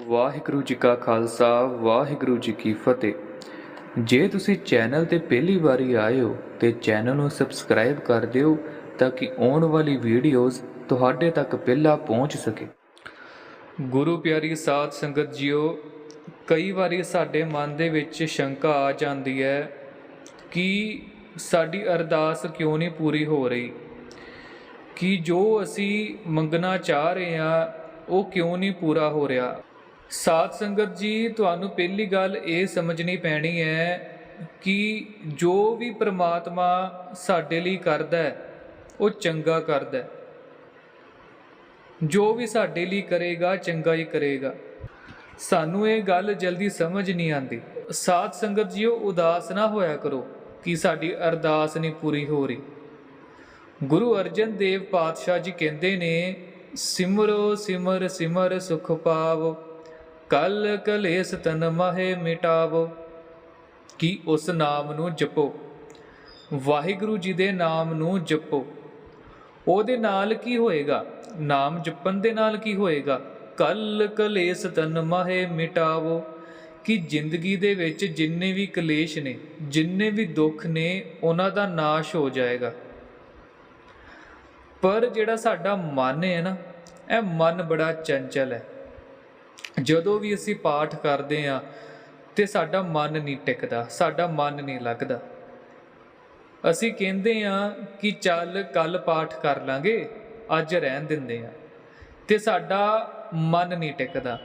ਵਾਹਿਗੁਰੂ ਜੀ ਕਾ ਖਾਲਸਾ, ਵਾਹਿਗੁਰੂ ਜੀ ਕੀ ਫਤਿਹ। ਜੇ ਤੁਸੀਂ ਚੈਨਲ ਤੇ ਪਹਿਲੀ ਵਾਰੀ ਆਏ ਹੋ ਤੇ ਚੈਨਲ ਨੂੰ ਸਬਸਕ੍ਰਾਈਬ ਕਰ ਦਿਓ ਤਾਂ ਕਿ ਆਉਣ ਵਾਲੀ ਵੀਡੀਓਜ਼ ਤੁਹਾਡੇ ਤੱਕ ਪਹਿਲਾਂ ਪਹੁੰਚ ਸਕੇ। ਗੁਰੂ ਪਿਆਰੀ ਸਾਧ ਸੰਗਤ ਜੀਓ, ਕਈ ਵਾਰੀ ਸਾਡੇ ਮਨ ਦੇ ਵਿੱਚ ਸ਼ੰਕਾ ਆ ਜਾਂਦੀ ਹੈ ਕਿ ਸਾਡੀ ਅਰਦਾਸ ਕਿਉਂ ਨਹੀਂ ਪੂਰੀ ਹੋ ਰਹੀ? ਕਿ ਜੋ ਅਸੀਂ ਮੰਗਣਾ ਚਾਹ ਰਹੇ ਹਾਂ, ਉਹ ਕਿਉਂ ਨਹੀਂ ਪੂਰਾ ਹੋ ਰਿਹਾ? ਸਾਧ ਸੰਗਤ ਜੀ, ਤੁਹਾਨੂੰ ਪਹਿਲੀ ਗੱਲ ਇਹ ਸਮਝਣੀ ਪੈਣੀ ਹੈ ਕਿ ਜੋ ਵੀ ਪ੍ਰਮਾਤਮਾ ਸਾਡੇ ਲਈ ਕਰਦਾ ਹੈ, ਉਹ ਚੰਗਾ ਕਰਦਾ ਹੈ। ਜੋ ਵੀ ਸਾਡੇ ਲਈ ਕਰੇਗਾ, ਚੰਗਾ ਹੀ ਕਰੇਗਾ। ਸਾਨੂੰ ਇਹ ਗੱਲ ਜਲਦੀ ਸਮਝ ਨਹੀਂ ਆਉਂਦੀ। ਸਾਧ ਸੰਗਤ ਜੀਓ, ਉਦਾਸ ਨਾ ਹੋਇਆ ਕਰੋ ਕਿ ਸਾਡੀ ਅਰਦਾਸ ਨਹੀਂ ਪੂਰੀ ਹੋ ਰਹੀ। ਗੁਰੂ ਅਰਜਨ ਦੇਵ ਪਾਤਸ਼ਾਹ ਜੀ ਕਹਿੰਦੇ ਨੇ, ਸਿਮਰੋ ਸਿਮਰ ਸਿਮਰ ਸੁਖ ਪਾਵੋ। ਕਲ ਕਲੇਸ ਤਨ ਮਹੇ ਮਿਟਾਵੋ, ਕਿ ਉਸ ਨਾਮ ਨੂੰ ਜਪੋ? ਵਾਹਿਗੁਰੂ ਜੀ ਦੇ ਨਾਮ ਨੂੰ ਜਪੋ। ਉਹਦੇ ਨਾਲ ਕੀ ਹੋਏਗਾ? ਨਾਮ ਜਪਣ ਦੇ ਨਾਲ ਕੀ ਹੋਏਗਾ? ਕਲ ਕਲੇਸ ਤਨ ਮਹੇ ਮਿਟਾਵੋ, ਕਿ ਜ਼ਿੰਦਗੀ ਦੇ ਵਿੱਚ ਜਿੰਨੇ ਵੀ ਕਲੇਸ਼ ਨੇ, ਜਿੰਨੇ ਵੀ ਦੁੱਖ ਨੇ, ਉਹਨਾਂ ਦਾ ਨਾਸ਼ ਹੋ ਜਾਏਗਾ। ਪਰ ਜਿਹੜਾ ਸਾਡਾ ਮਨ ਹੈ ਨਾ, ਇਹ ਮਨ ਬੜਾ ਚੰਚਲ ਹੈ। ਜਦੋਂ ਵੀ ਅਸੀਂ ਪਾਠ ਕਰਦੇ ਆ ਤੇ ਸਾਡਾ ਮਨ ਨਹੀਂ ਟਿਕਦਾ, ਸਾਡਾ ਮਨ ਨਹੀਂ ਲੱਗਦਾ। ਅਸੀਂ ਕਹਿੰਦੇ ਆ ਕਿ ਚੱਲ ਕੱਲ ਪਾਠ ਕਰ ਲਾਂਗੇ, ਅੱਜ ਰਹਿਣ ਦਿੰਦੇ ਆ ਤੇ ਸਾਡਾ ਮਨ ਨਹੀਂ ਟਿਕਦਾ।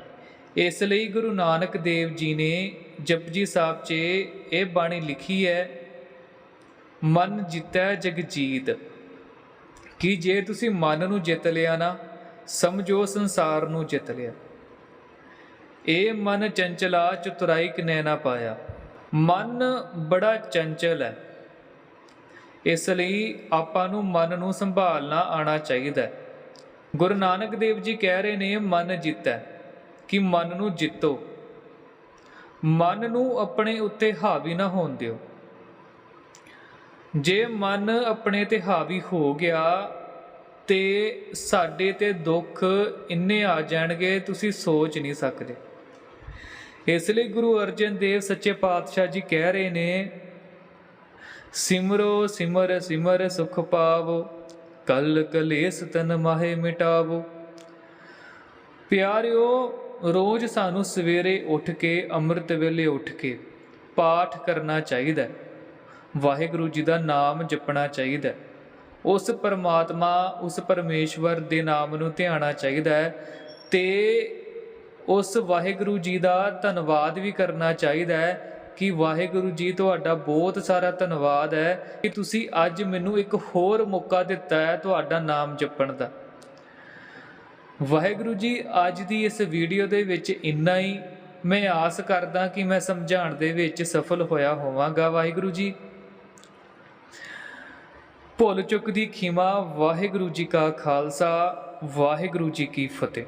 ਇਸ ਲਈ ਗੁਰੂ ਨਾਨਕ ਦੇਵ ਜੀ ਨੇ ਜਪਜੀ ਸਾਹਿਬ 'ਚ ਇਹ ਬਾਣੀ ਲਿਖੀ ਹੈ, ਮਨ ਜਿੱਤੈ ਜਗ ਜੀਤ। ਕਿ ਜੇ ਤੁਸੀਂ ਮਨ ਨੂੰ ਜਿੱਤ ਲਿਆ ਨਾ, ਸਮਝੋ ਸੰਸਾਰ ਨੂੰ ਜਿੱਤ ਲਿਆ। ਇਹ ਮਨ ਚੰਚਲਾ ਚਤੁਰਾਈ ਕਿਨੈ ਨਾ ਪਾਇਆ। ਮਨ ਬੜਾ ਚੰਚਲ ਹੈ। ਇਸ ਲਈ ਆਪਾਂ ਨੂੰ ਮਨ ਨੂੰ ਸੰਭਾਲਣਾ ਆਣਾ ਚਾਹੀਦਾ ਹੈ। ਗੁਰੂ ਨਾਨਕ ਦੇਵ ਜੀ ਕਹਿ ਰਹੇ ਨੇ, ਮਨ ਜਿੱਤੈ, ਕਿ ਮਨ ਨੂੰ ਜਿੱਤੋ। ਮਨ ਨੂੰ ਆਪਣੇ ਉੱਤੇ ਹਾਵੀ ਨਾ ਹੋਣ ਦਿਓ। ਜੇ ਮਨ ਆਪਣੇ ਤੇ ਹਾਵੀ ਹੋ ਗਿਆ, ਤੇ ਸਾਡੇ ਤੇ ਦੁੱਖ ਇੰਨੇ ਆ ਜਾਣਗੇ, ਤੁਸੀਂ ਸੋਚ ਨਹੀਂ ਸਕਦੇ। ਇਸ ਲਈ ਗੁਰੂ ਅਰਜਨ ਦੇਵ ਸੱਚੇ ਪਾਤਸ਼ਾਹ ਜੀ ਕਹਿ ਰਹੇ ਨੇ, ਸਿਮਰੋ ਸਿਮਰ ਸਿਮਰ ਸੁਖ ਪਾਵੋ, ਕਲ ਕਲੇਸ ਤਨ ਮਾਹੇ ਮਿਟਾਵੋ। ਪਿਆਰਿਓ, ਰੋਜ਼ ਸਾਨੂੰ ਸਵੇਰੇ ਉੱਠ ਕੇ, ਅੰਮ੍ਰਿਤ ਵੇਲੇ ਉੱਠ ਕੇ ਪਾਠ ਕਰਨਾ ਚਾਹੀਦਾ ਹੈ। ਵਾਹਿਗੁਰੂ ਜੀ ਦਾ ਨਾਮ ਜਪਣਾ ਚਾਹੀਦਾ ਹੈ। ਉਸ ਪਰਮਾਤਮਾ, ਉਸ ਪਰਮੇਸ਼ਵਰ ਦੇ ਨਾਮ ਨੂੰ ਧਿਆਣਾ ਚਾਹੀਦਾ ਹੈ ਤੇ ਉਸ ਵਾਹਿਗੁਰੂ ਜੀ ਦਾ ਧੰਨਵਾਦ ਵੀ ਕਰਨਾ ਚਾਹੀਦਾ ਹੈ ਕਿ ਵਾਹਿਗੁਰੂ ਜੀ ਤੁਹਾਡਾ ਬਹੁਤ ਸਾਰਾ ਧੰਨਵਾਦ ਹੈ ਕਿ ਤੁਸੀਂ ਅੱਜ ਮੈਨੂੰ ਇੱਕ ਹੋਰ ਮੌਕਾ ਦਿੱਤਾ ਹੈ ਤੁਹਾਡਾ ਨਾਮ ਜਪਣ ਦਾ। ਵਾਹਿਗੁਰੂ ਜੀ, ਅੱਜ ਦੀ ਇਸ ਵੀਡੀਓ ਦੇ ਵਿੱਚ ਇੰਨਾ ਹੀ। ਮੈਂ ਆਸ ਕਰਦਾ ਕਿ ਮੈਂ ਸਮਝਾਉਣ ਦੇ ਵਿੱਚ ਸਫਲ ਹੋਇਆ ਹੋਵਾਂਗਾ ਵਾਹਿਗੁਰੂ ਜੀ। ਭੁੱਲ ਚੁੱਕ ਦੀ ਖਿਮਾ ਵਾਹਿਗੁਰੂ ਜੀ ਕਾ ਖਾਲਸਾ, ਵਾਹਿਗੁਰੂ ਜੀ ਕੀ ਫਤਿਹ।